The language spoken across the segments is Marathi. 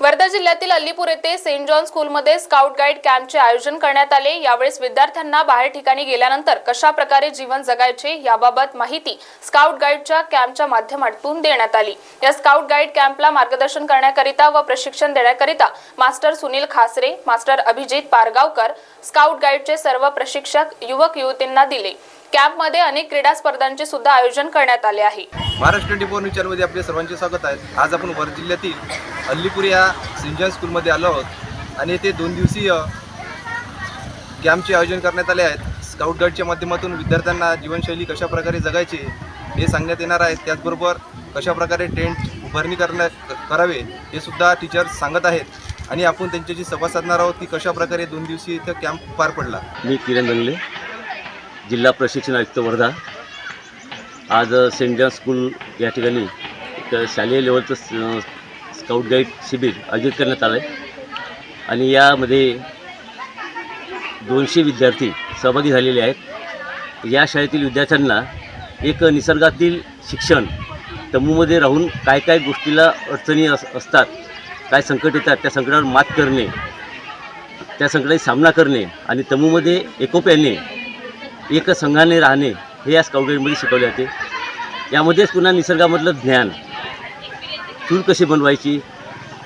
वर्धा जिल्ह्यातील अल्लीपूर येथे सेंट जॉन स्कूलमध्ये स्काउट गाईड कॅम्पचे आयोजन करण्यात आले. यावेळेस विद्यार्थ्यांना बाहेर ठिकाणी गेल्यानंतर कशा प्रकारे जीवन जगायचे याबाबत माहिती स्काउट गाईडच्या कॅम्पच्या माध्यमातून देण्यात आली. या स्काउट गाईड कॅम्पला मार्गदर्शन करण्याकरिता व प्रशिक्षण देण्याकरिता master Sunil Khasre master Abhijit Pargaonkar scout गाईडचे सर्व प्रशिक्षक युवक युवतींना दिले. कॅम्पमध्ये अनेक क्रीडा स्पर्धांचे सुद्धा आयोजन करण्यात आले आहे. महाराष्ट्र ट्वेंटी फोर न्यूज चॅनलमध्ये आपले सर्वांचे स्वागत आहे. आज आपण वर जिल्ह्यातील अल्लीपूर या सेंट जॉन स्कूलमध्ये आलो आहोत. आणि येथे दोन दिवसीय कॅम्पचे आयोजन करण्यात आले आहेत. स्काउट गाईडच्या माध्यमातून विद्यार्थ्यांना जीवनशैली कशा प्रकारे जगायची हे सांगण्यात येणार आहे. त्याचबरोबर कशा प्रकारे टेंट उभारणी करण्या करावे हे सुद्धा टीचर्स सांगत आहेत. आणि आपण त्यांच्याशी संवाद साधणार आहोत की कशा प्रकारे दोन दिवसीय इथं कॅम्प पार पडला. मी किरण दंगले जिल्हा प्रशिक्षण आयुक्त वर्धा. आज सेंट जॉन स्कूल या ठिकाणी एक शालेय लेवलचं स्काउट गाईड शिबिर आयोजित करण्यात आलं आहे आणि यामध्ये दोनशे विद्यार्थी सहभागी झालेले आहेत. या शाळेतील विद्यार्थ्यांना एक निसर्गातील शिक्षण तंबूमध्ये राहून काय काय गोष्टीला अडचणी अस असतात काय संकट येतात त्या संकटावर मात करणे त्या संकटाचा सामना करणे आणि तंबूमध्ये एकोप्याने एक संघाने राहणे हे या स्काउट शिकवले जाते. यामध्येच पुन्हा निसर्गामधलं ज्ञान. चूल कशी बनवायची?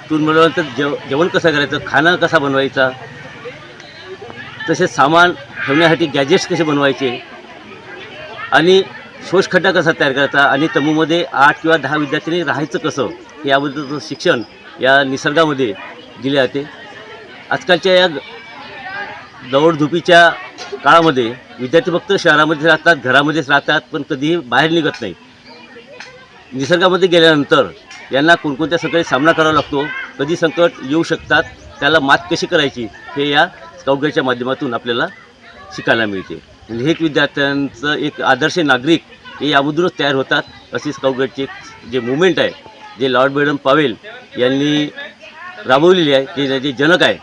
चूल बनवल्यानंतर जेव जेवण कसं करायचं? खाणं कसा बनवायचा? तसेच सामान ठेवण्यासाठी गॅजेट्स कसे बनवायचे? आणि शोषखड्डा कसा तयार करायचा? आणि तंबूमध्ये आठ किंवा दहा विद्यार्थ्यांनी राहायचं कसं? याबद्दलचं शिक्षण या निसर्गामध्ये दिले जाते. आजकालच्या या दौडधुपीच्या काळामध्ये विद्यार्थी फक्त शहरामध्येच राहतात घरामध्येच राहतात पण कधीही बाहेर निघत नाही निसर्गामध्ये गेल्यानंतर यांना कोणकोणत्या संकटाचा सामना करावा लागतो कधी संकट येऊ शकतात त्याला मात कशी करायची हे या स्काउटगाईडच्या माध्यमातून आपल्याला शिकायला मिळते. म्हणजे हे विद्यार्थ्यांचं एक आदर्श नागरिक हे यामधूनच तयार होतात अशी स्काउटगाईडची जे मुवमेंट आहे जे लॉर्ड बेडम पावेल यांनी राबवलेली आहे ते जे जनक आहे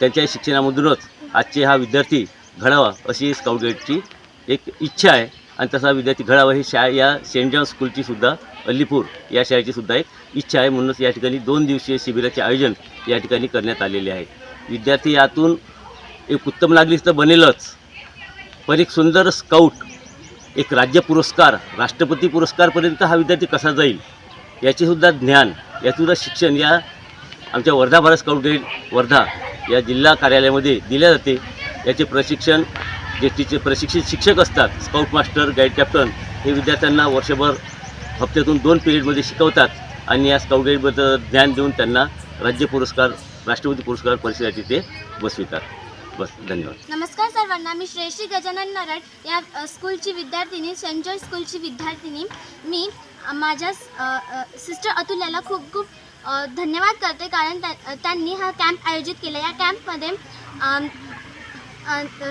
त्यांच्या शिक्षणामधूनच आजचे हा विद्यार्थी घडावा अशी स्काउट गाईडची एक इच्छा आहे. आणि तसा विद्यार्थी घडावा ही शा या सेंट जॉन स्कूलची सुद्धा अल्लीपूर या शाळेची सुद्धा एक इच्छा आहे. म्हणूनच या ठिकाणी दोन दिवसीय शिबिराचे आयोजन या ठिकाणी करण्यात आलेले आहे. विद्यार्थी यातून एक उत्तम नागरिक तर बनेलच. पण एक सुंदर स्काउट एक राज्य पुरस्कार राष्ट्रपती पुरस्कारपर्यंत हा विद्यार्थी कसा जाईल याचेसुद्धा ज्ञान याचेसुद्धा शिक्षण या आमच्या वर्धा भारत स्काउट गाईड वर्धा या जिल्हा कार्यालयामध्ये दिल्या जाते. याचे प्रशिक्षण जे टीचर प्रशिक्षित शिक्षक असतात. स्काउट मास्टर गाईड कॅप्टन हे विद्यार्थ्यांना वर्षभर हप्त्यातून दोन पिरियडमध्ये शिकवतात आणि या स्काउट गाईडबद्दल ज्ञान देऊन त्यांना राज्य पुरस्कार राष्ट्रपती पुरस्कार परिषदेसाठी ते बसवितात. बस धन्यवाद. नमस्कार सर्वांना मी श्रेयशी गजानन नरट या स्कूलची विद्यार्थिनी सेंट जॉर्ज स्कूलची विद्यार्थिनी. मी माझ्या सिस्टर अतुल्याला खूप खूप धन्यवाद करते कारण त्यांनी हा कॅम्प आयोजित केला. या कॅम्पमध्ये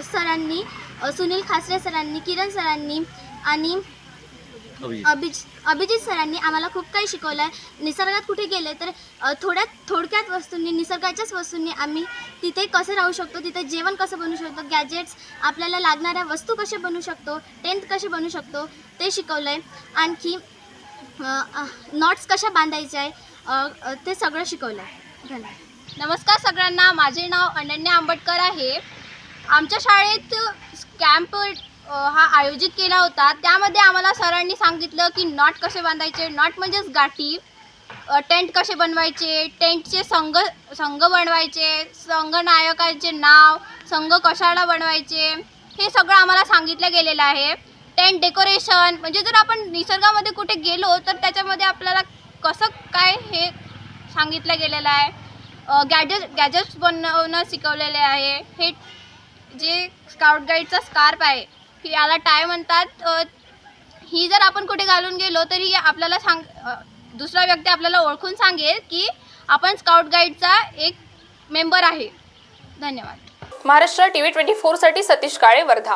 सरांनी सुनील खासरे सरांनी किरण सरांनी आणि अभिजित. अभिज अभिजित सरांनी आम्हाला खूप काही शिकवलं आहे निसर्गात कुठे गेले तर अ, थोड्यात थोडक्यात वस्तूंनी निसर्गाच्याच वस्तूंनी आम्ही तिथे कसं राहू शकतो तिथे जेवण कसं बनवू शकतो गॅजेट्स आपल्याला लागणाऱ्या वस्तू कसे बनवू शकतो टेंट कसे बनवू शकतो ते शिकवलं आहे आणखी नॉट्स कशा बांधायच्या आहे ते सगळं शिकवलं धन्यवाद. नमस्कार सगळ्यांना. माझे नाव अनन्या आंबटकर आहे. आमच्या शाळेत कॅम्प हा आयोजित केला होता. त्यामध्ये आम्हाला सरांनी सांगितलं की नॉट कसे बांधायचे? नॉट म्हणजेच गाठी. टेंट कसे बनवायचे? टेंटचे संघ संघ बनवायचे. संघनायकाचे नाव. संघ कशाला बनवायचे? हे सगळं आम्हाला सांगितलं गेलेलं आहे. टेंट डेकोरेशन म्हणजे जर आपण निसर्गामध्ये कुठे गेलो तर त्याच्यामध्ये आपल्याला आहे हे सांगितलं गेलेलं आहे. गॅजेट गॅजेट्स बनवणं शिकवलेले आहे. हे जे स्काउट गाईडचा स्कार्प आहे याला टाय म्हणतात. ही जर आपण कुठे घालून गेलो तरी आपल्याला सांग दुसरा व्यक्ती आपल्याला ओळखून सांगेल की आपण स्काउट गाईडचा एक मेंबर आहे. धन्यवाद. महाराष्ट्र टी व्ही ट्वेंटी फोरसाठी सतीश काळे वर्धा